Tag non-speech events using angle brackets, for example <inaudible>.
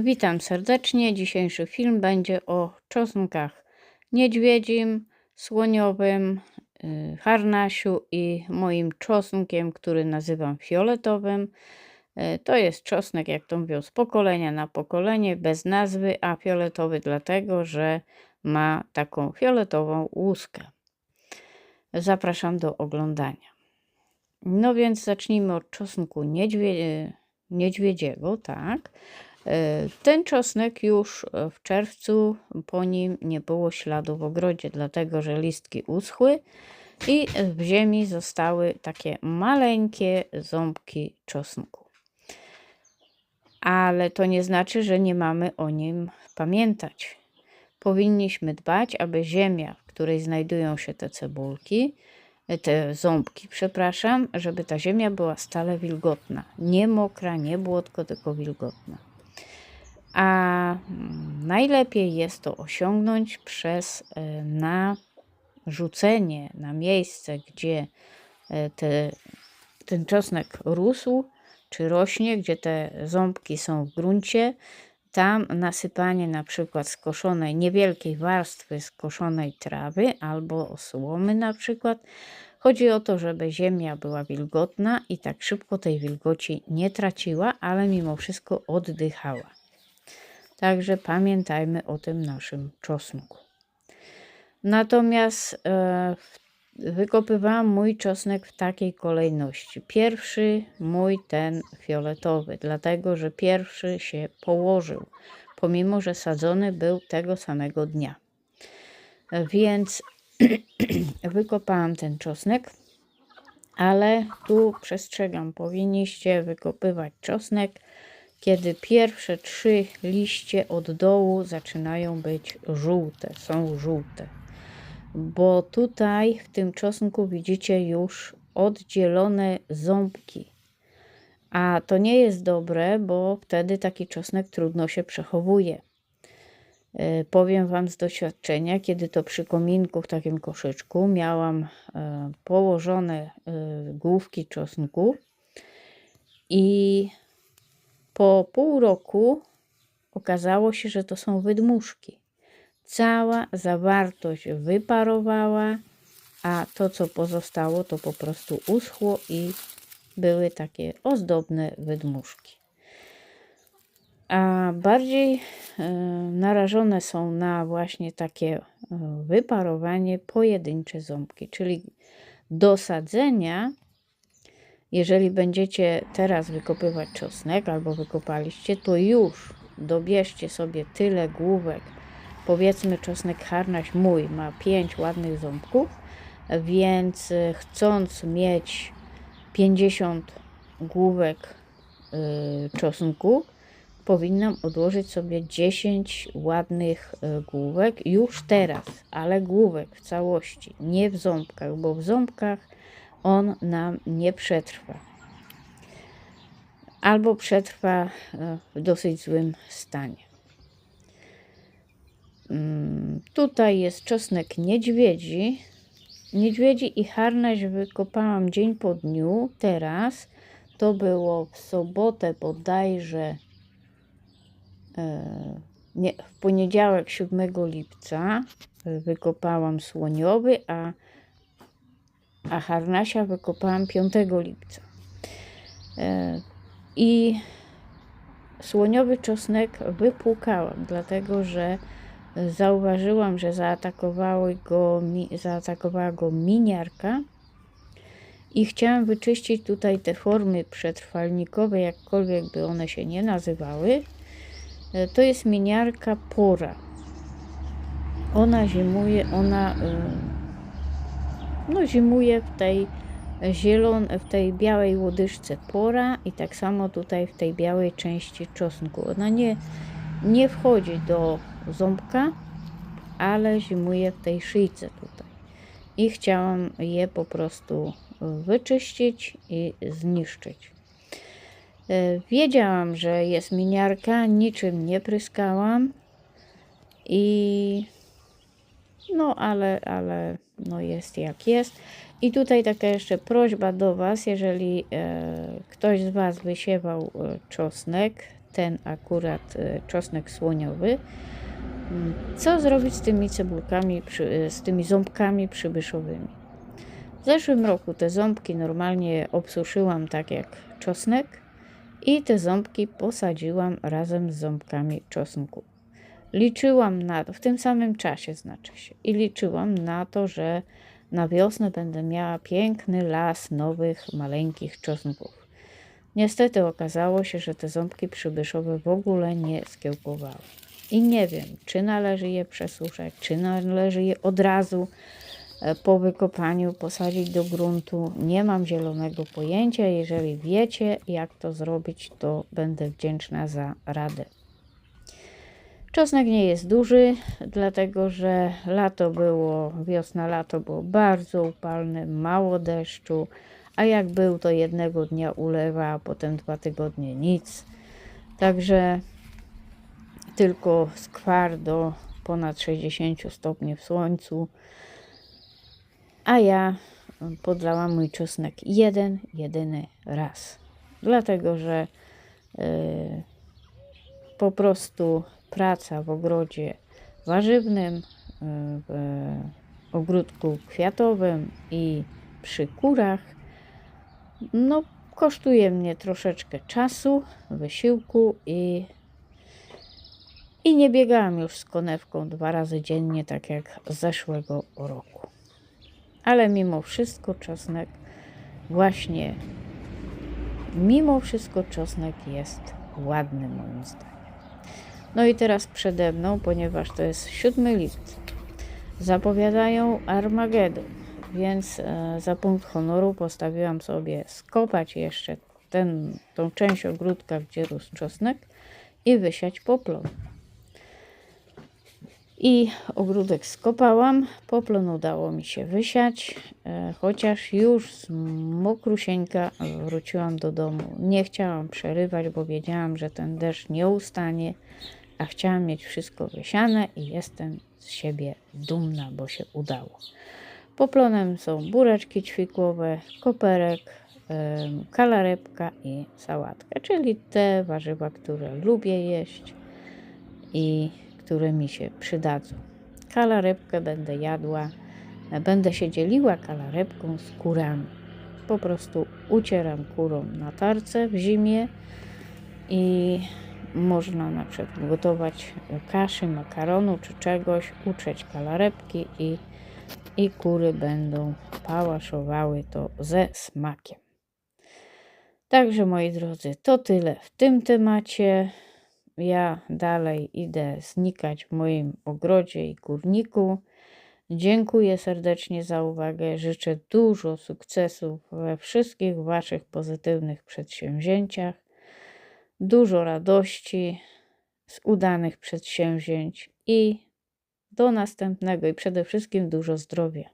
Witam serdecznie. Dzisiejszy film będzie o czosnkach niedźwiedzim, słoniowym, y, harnasiu i moim czosnkiem, który nazywam fioletowym. Y, To jest czosnek, jak to mówią, z pokolenia na pokolenie, bez nazwy, a fioletowy dlatego, że ma taką fioletową łuskę. Zapraszam do oglądania. No więc zacznijmy od czosnku niedźwie, niedźwiedziego, tak. E, Ten czosnek już e, w czerwcu po nim nie było śladu w ogrodzie, dlatego że listki uschły i w ziemi zostały takie maleńkie ząbki czosnku. Ale to nie znaczy, że nie mamy o nim pamiętać. Powinniśmy dbać, aby ziemia, w której znajdują się te cebulki, te ząbki, przepraszam, żeby ta ziemia była stale wilgotna. Nie mokra, nie błotko, tylko wilgotna. A mm, najlepiej jest to osiągnąć przez e, narzucenie na miejsce, gdzie e, te, ten czosnek rósł czy rośnie, gdzie te ząbki są w gruncie, tam nasypanie na przykład skoszonej, niewielkiej warstwy skoszonej trawy albo słomy na przykład. Chodzi o to, żeby ziemia była wilgotna i tak szybko tej wilgoci nie traciła, ale mimo wszystko oddychała. Także pamiętajmy o tym naszym czosnku. Natomiast e, wykopywałam mój czosnek w takiej kolejności. Pierwszy mój ten fioletowy, dlatego że pierwszy się położył, pomimo że sadzony był tego samego dnia. Więc <clears throat> wykopałam ten czosnek, ale tu przestrzegam, powinniście wykopywać czosnek kiedy pierwsze trzy liście od dołu zaczynają być żółte, są żółte. Bo tutaj w tym czosnku widzicie już oddzielone ząbki. A to nie jest dobre, bo wtedy taki czosnek trudno się przechowuje. E, powiem Wam z doświadczenia, kiedy to przy kominku w takim koszyczku miałam e, położone e, główki czosnku i po pół roku okazało się, że to są wydmuszki. Cała zawartość wyparowała, a to, co pozostało, to po prostu uschło i były takie ozdobne wydmuszki. A bardziej e, narażone są na właśnie takie e, wyparowanie pojedyncze ząbki, czyli do sadzenia jeżeli będziecie teraz wykopywać czosnek albo wykopaliście, to już dobierzcie sobie tyle główek. Powiedzmy czosnek harnaś mój ma 5 ładnych ząbków, więc y, chcąc mieć 50 główek y, czosnku, powinnam odłożyć sobie 10 ładnych y, główek już teraz, ale główek w całości, nie w ząbkach, bo w ząbkach on nam nie przetrwa. Albo przetrwa e, w dosyć złym stanie. Mm, tutaj jest czosnek niedźwiedzi. Niedźwiedzi i harnaś wykopałam dzień po dniu. Teraz to było w sobotę bodajże e, w poniedziałek 7 lipca wykopałam słoniowy, a a harnasia wykopałam 5 lipca. E, I słoniowy czosnek wypłukałam, dlatego że zauważyłam, że go, zaatakowała go miniarka i chciałam wyczyścić tutaj te formy przetrwalnikowe, jakkolwiek by one się nie nazywały. E, to jest miniarka pora. Ona zimuje, ona no, zimuje w tej zielon, w tej białej łodyżce pora i tak samo tutaj w tej białej części czosnku. Ona nie, nie wchodzi do ząbka, ale zimuje w tej szyjce tutaj. I chciałam je po prostu wyczyścić i zniszczyć. E, wiedziałam, że jest miniarka, niczym nie pryskałam i no ale, ale no jest jak jest. I tutaj taka jeszcze prośba do Was, jeżeli e, ktoś z Was wysiewał e, czosnek, ten akurat e, czosnek słoniowy. Mm, Co zrobić z tymi cebulkami, przy- z tymi ząbkami przybyszowymi? W zeszłym roku te ząbki normalnie obsuszyłam tak jak czosnek i te ząbki posadziłam razem z ząbkami czosnku. Liczyłam na to, w tym samym czasie znaczy się, i liczyłam na to, że na wiosnę będę miała piękny las nowych, maleńkich czosnków. Niestety okazało się, że te ząbki przybyszowe w ogóle nie skiełkowały. I nie wiem, czy należy je przesuszać, czy należy je od razu e, po wykopaniu posadzić do gruntu. Nie mam zielonego pojęcia. Jeżeli wiecie, jak to zrobić, to będę wdzięczna za radę. Czosnek nie jest duży, dlatego że lato było, wiosna, lato było bardzo upalne, mało deszczu, a jak był, to jednego dnia ulewa, a potem dwa tygodnie nic. Także tylko skwar do ponad 60 stopni w słońcu, a ja podlałam mój czosnek jeden, jedyny raz. Dlatego, że yy, po prostu praca w ogrodzie warzywnym, y, w ogródku kwiatowym i przy kurach, no kosztuje mnie troszeczkę czasu, wysiłku i, i nie biegałam już z konewką dwa razy dziennie, tak jak zeszłego roku. Ale mimo wszystko czosnek właśnie, mimo wszystko czosnek jest ładny moim zdaniem. No i teraz przede mną, ponieważ to jest 7 lipca, zapowiadają Armagedon, więc e, za punkt honoru postawiłam sobie skopać jeszcze ten, tą część ogródka, gdzie rósł czosnek i wysiać poplon. I ogródek skopałam, poplon udało mi się wysiać, e, chociaż już z mokrusieńka wróciłam do domu. Nie chciałam przerywać, bo wiedziałam, że ten deszcz nie ustanie, a chciałam mieć wszystko wysiane i jestem z siebie dumna, bo się udało. Poplonem są bureczki ćwikłowe, koperek, kalarepka i sałatka, czyli te warzywa, które lubię jeść i które mi się przydadzą. Kalarepkę będę jadła, będę się dzieliła kalarepką z kurami. Po prostu ucieram kurom na tarce w zimie i można na przykład gotować kaszy, makaronu czy czegoś, utrzeć kalarepki i, i kury będą pałaszowały to ze smakiem. Także moi drodzy, to tyle w tym temacie. Ja dalej idę znikać w moim ogrodzie i kurniku. Dziękuję serdecznie za uwagę. Życzę dużo sukcesów we wszystkich Waszych pozytywnych przedsięwzięciach, dużo radości z udanych przedsięwzięć i do następnego i przede wszystkim dużo zdrowia.